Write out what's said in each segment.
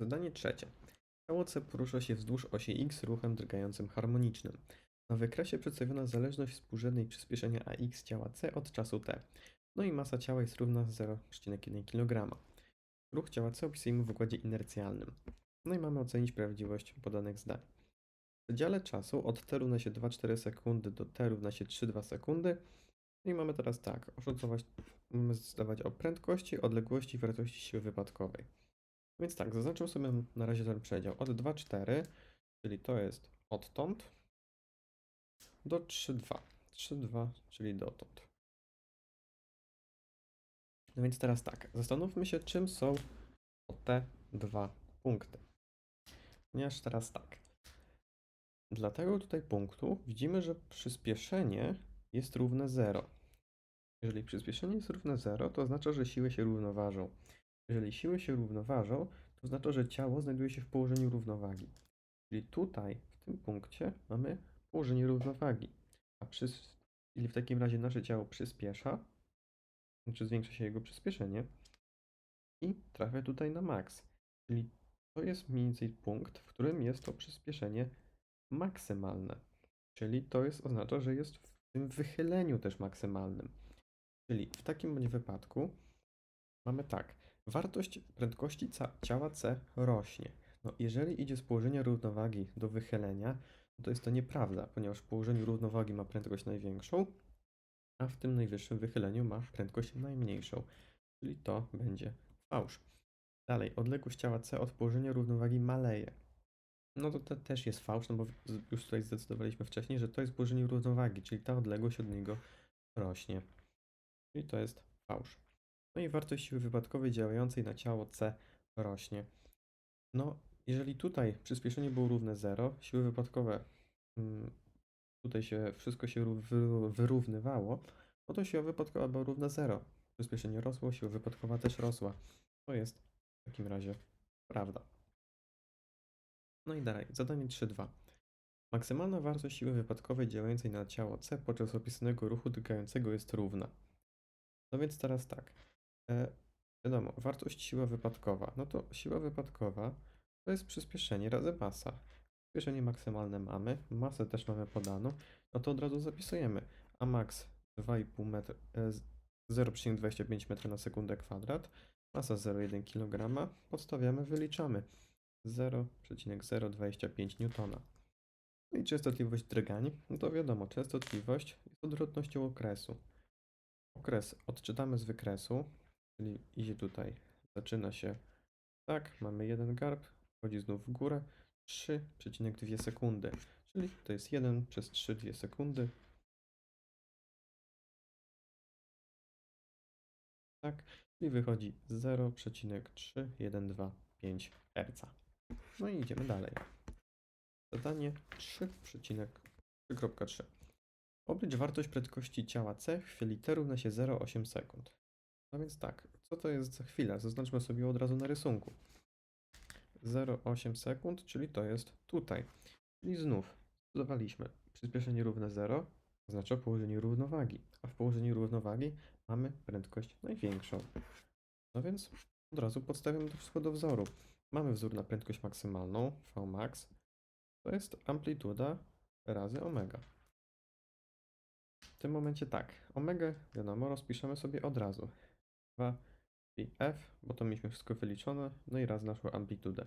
Zadanie trzecie. Ciało C porusza się wzdłuż osi X ruchem drgającym harmonicznym. Na wykresie przedstawiona zależność współrzędnej przyspieszenia AX ciała C od czasu T. No i masa ciała jest równa 0,1 kg. Ruch ciała C opisujemy w układzie inercjalnym. No i mamy ocenić prawdziwość podanych zdań. W przedziale czasu od t równa się 2,4 sekundy do t równa się 3,2 sekundy. No i mamy teraz tak, oszacować, mamy zdawać o prędkości, odległości i wartości siły wypadkowej. Więc tak, zaznaczę sobie na razie ten przedział od 2,4, czyli to jest odtąd, do 3,2. 3,2, czyli dotąd. No więc teraz tak, zastanówmy się, czym są te dwa punkty. Ponieważ teraz tak. Dla tego tutaj punktu widzimy, że przyspieszenie jest równe 0. Jeżeli przyspieszenie jest równe 0, to oznacza, że siły się równoważą. Jeżeli siły się równoważą, to oznacza, że ciało znajduje się w położeniu równowagi. Czyli tutaj, w tym punkcie, mamy położenie równowagi. A przys... czyli w takim razie nasze ciało przyspiesza, znaczy zwiększa się jego przyspieszenie i trafia tutaj na maks. Czyli to jest mniej więcej punkt, w którym jest to przyspieszenie maksymalne. Czyli to jest oznacza, że jest w tym wychyleniu też maksymalnym. Czyli w takim wypadku mamy tak. Wartość prędkości ciała C rośnie. No, jeżeli idzie z położenia równowagi do wychylenia, to jest to nieprawda, ponieważ w położeniu równowagi ma prędkość największą, a w tym najwyższym wychyleniu ma prędkość najmniejszą. Czyli to będzie fałsz. Dalej, odległość ciała C od położenia równowagi maleje. No to, to też jest fałsz, no bo już tutaj zdecydowaliśmy wcześniej, że to jest położenie równowagi, czyli ta odległość od niego rośnie. Czyli to jest fałsz. No i wartość siły wypadkowej działającej na ciało C rośnie. No, jeżeli tutaj przyspieszenie było równe 0, siły wypadkowe, mm, tutaj się wszystko się ró- wy- wyrównywało, no to siła wypadkowa była równa 0. Przyspieszenie rosło, siła wypadkowa też rosła. To jest w takim razie prawda. No i dalej, zadanie 3.2. Maksymalna wartość siły wypadkowej działającej na ciało C podczas opisanego ruchu drgającego jest równa. No więc teraz tak. E, wiadomo, wartość siła wypadkowa. No to siła wypadkowa to jest przyspieszenie razy masa. Przyspieszenie maksymalne mamy, masę też mamy podaną, no to od razu zapisujemy. A max 2,5 metr, e, z- 0,25 metra na sekundę kwadrat, masa 0,1 kg, podstawiamy, wyliczamy 0,025 newtona. No i częstotliwość drgań, no to wiadomo, częstotliwość jest odwrotnością okresu. Okres odczytamy z wykresu, czyli idzie tutaj, zaczyna się tak, mamy jeden garb, wchodzi znów w górę, 3,2 sekundy, czyli to jest 1 przez 3, 2 sekundy. Tak, i wychodzi 0,3125 Hz. No i idziemy dalej. Zadanie 3,3.3. Oblicz wartość prędkości ciała C w chwili t równa się 0,8 sekund. No więc tak, co to jest za chwila? Zaznaczmy sobie od razu na rysunku. 0,8 sekund, czyli to jest tutaj. Czyli znów zdawaliśmy przyspieszenie równe 0, oznacza położenie równowagi, a w położeniu równowagi mamy prędkość największą. No więc od razu podstawiamy to wszystko do wzoru. Mamy wzór na prędkość maksymalną, Vmax, to jest amplituda razy omega. W tym momencie tak, omega, wiadomo, rozpiszemy sobie od razu. 2 pi f, bo to mieliśmy wszystko wyliczone, no i raz naszą amplitudę.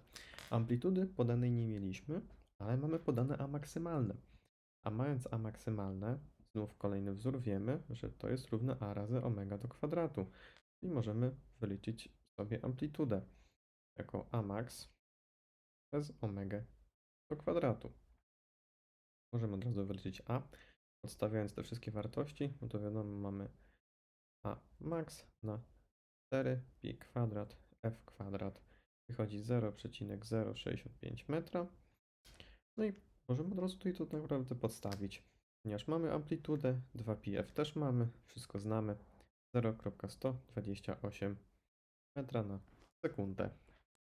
Amplitudy podanej nie mieliśmy, ale mamy podane a maksymalne. A mając a maksymalne, znów kolejny wzór, wiemy, że to jest równe a razy omega do kwadratu. I możemy wyliczyć sobie amplitudę jako a max przez omega do kwadratu. Możemy od razu wyliczyć a. Podstawiając te wszystkie wartości, no to wiadomo, mamy a max na 4 pi kwadrat f kwadrat wychodzi 0,065 metra. No i możemy od razu tutaj to tak naprawdę podstawić, ponieważ mamy amplitudę, 2 pi f też mamy, wszystko znamy, 0,128 metra na sekundę.